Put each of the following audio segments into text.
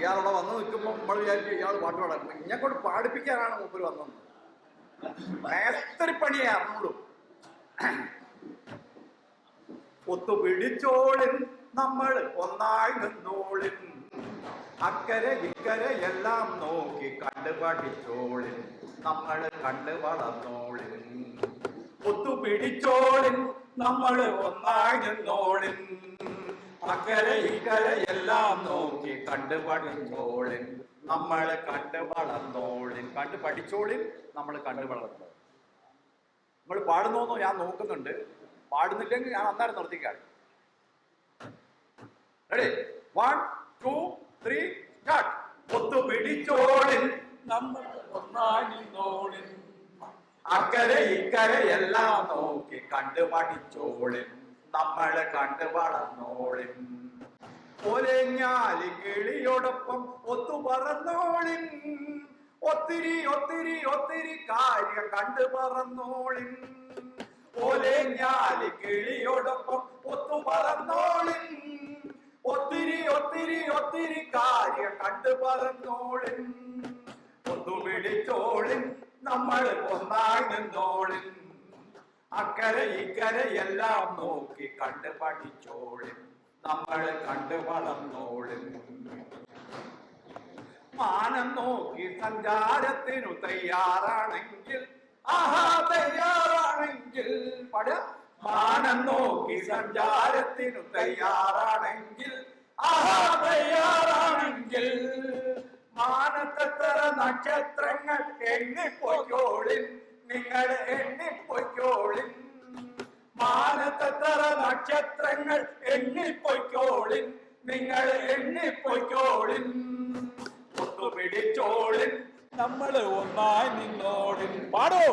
ഇയാളവിടെ വന്ന് നിൽക്കുമ്പോൾ നമ്മൾ വിചാരിക്കും ഇയാൾ പാട്ട് പാടാൻ. ഇങ്ങനെ കൊണ്ട് പാടിപ്പിക്കാനാണ് മൂപ്പര് വന്നത്. മേസ്തരിപ്പണിയെ പണിയെ അറിഞ്ഞുള്ളൂ ഒത്തുപിടിച്ചോളിൻ നമ്മൾ ഒന്നായി നിന്നോളിൻ. അക്കരെ ഇക്കരെ എല്ലാം നോക്കി കണ്ടു പഠിച്ചോളിൻ. നമ്മൾ കണ്ടു വളർന്നോളിൻ. ഒത്തു പിടിച്ചോളിൻ നമ്മൾ ഒന്നായി നിന്നോളിൻ. അക്കരെ ഇക്കരെ എല്ലാം നോക്കി കണ്ടു പഠിച്ചോളിൻ നമ്മൾ കണ്ടു വളർന്നോളിൻ. കണ്ടു പഠിച്ചോളിൻ നമ്മൾ കണ്ടു വളർന്നു നമ്മൾ പാടുന്നോന്നോ ഞാൻ നോക്കുന്നുണ്ട്. പാടുന്നില്ലെങ്കിൽ ഞാൻ അന്നേരം നിർത്തിക്കാം. Ready one two three start ഒത്തുപിടിച്ചോളിൻ നമ്മൾ ഒന്നാണി നിന്നോളിൻ അക്കരെ ഇക്കരെ എല്ലാം നോക്കി കണ്ടു പഠിച്ചോളിൻ. നമ്മളെ കണ്ടു വളർന്നോളിൻ. ഒലഞ്ഞാലി കിളിയോടൊപ്പം ഒത്തു പറന്നോളിൻ. ഒത്തിരി ഒത്തിരി ഒത്തിരി കാര്യം കണ്ടു പറന്നോളിൻ. ഒലഞ്ഞാലി കിളിയോടൊപ്പം ഒത്തു പറന്നോളിൻ. ഒത്തിരി ഒത്തിരി ഒത്തിരി കാര്യം കണ്ടു പറന്നോളിൻ. ഒത്തു പിടിച്ചോളിൻ നമ്മൾ ഒന്നായി അക്കരെ ഇക്കരെ എല്ലാം നോക്കി കണ്ട് പഠിച്ചോളും നമ്മൾ കണ്ട് വളർന്നോളും മാനം നോക്കി സഞ്ചാരത്തിനു തയ്യാറാണെങ്കിൽ ആഹാ തയ്യാറാണെങ്കിൽ പട. മാനം നോക്കി സഞ്ചാരത്തിനു തയ്യാറാണെങ്കിൽ ആഹാ തയ്യാറാണെങ്കിൽ. മാനത്തെത്ര നക്ഷത്രങ്ങൾ എണ്ണിപ്പൊയ്ക്കോളിൻ നിങ്ങൾ എണ്ണിപ്പൊയ്ക്കോളിൻ. മാനത്തെത്ര നക്ഷത്രങ്ങൾ എണ്ണിപ്പൊയ്ക്കോളിൻ. നിങ്ങൾ എണ്ണിപ്പൊയ്ക്കോളിൻ. പിടിച്ചോളിൻ നമ്മൾ ഒന്നായി നിന്നോളിൻ. പാടോ.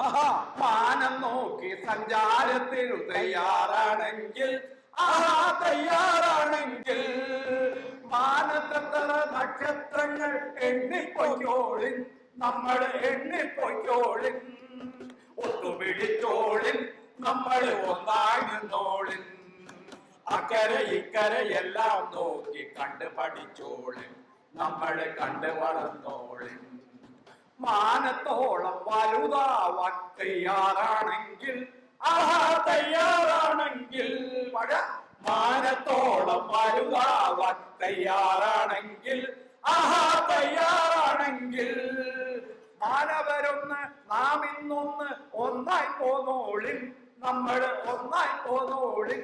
ആഹാ മാനം നോക്കി സഞ്ചാരത്തിനു തയ്യാറാണെങ്കിൽ ആഹാ തയ്യാറാണെങ്കിൽ നക്ഷത്രങ്ങൾ എണ്ണിപ്പൊയ്ക്കോളിൻ നമ്മൾ എണ്ണിപ്പൊയ്ക്കോളിൻ. ഒത്തുപിടിച്ചോളിൻ നമ്മൾ ഒന്നായി നിന്നോളിൻ. അക്കരെ ഇക്കരെ എല്ലാം നോക്കി കണ്ട് പഠിച്ചോളിൻ നമ്മൾ കണ്ട് വളർന്നോളിൻ. മാനത്തോളം വലുതാവാൻ തയ്യാറാണെങ്കിൽ ആഹാ തയ്യാറാണെങ്കിൽ മഴ മാനത്തോളം വലുതാവാൻ തയ്യാറാണെങ്കിൽ ആഹാ തയ്യാറാണെങ്കിൽ മാനവരൊന്ന് നാം ഇന്നൊന്ന് ഒന്നായി പോന്നോളിൻ. നമ്മൾ ഒന്നായി പോന്നോളിൻ.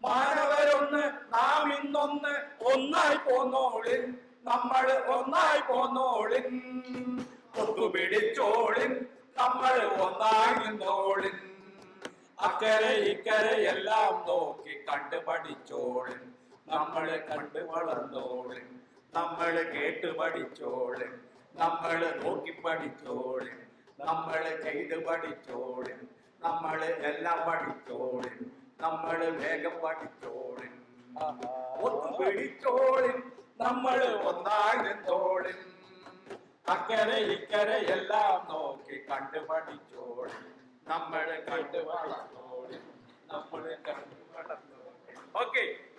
മാനവരൊന്ന് നാം ഇന്നൊന്ന് ഒന്നായി പോന്നോളിൻ. നമ്മൾ ഒന്നായി പോന്നോളിൻ. ഒത്തുപിടിച്ചോളിൻ നമ്മൾ ഒന്നായി നിന്നോളിൻ. അക്കരെ ഇക്കരെ എല്ലാം നോക്കി കണ്ടു നമ്മൾ കണ്ടു വളർന്നോളിൻ. നമ്മൾ കേട്ട് പഠിച്ചോളെ. നമ്മൾ നോക്കി പഠിച്ചോളെ. നമ്മൾ ചെയ്ത് പഠിച്ചോളെ. നമ്മൾ എല്ലാം പഠിച്ചോളെ. നമ്മൾ വേഗം പഠിച്ചോളെ. ഒത്തുപിടിച്ചോളിൻ നമ്മൾ നമ്മൾ നിന്നോളിൻ അക്കരെ ഇക്കരെ എല്ലാം നോക്കി കണ്ടു പഠിച്ചോളിൻ നമ്മൾ കണ്ടു വളർന്നോളിൻ നമ്മൾ കണ്ടു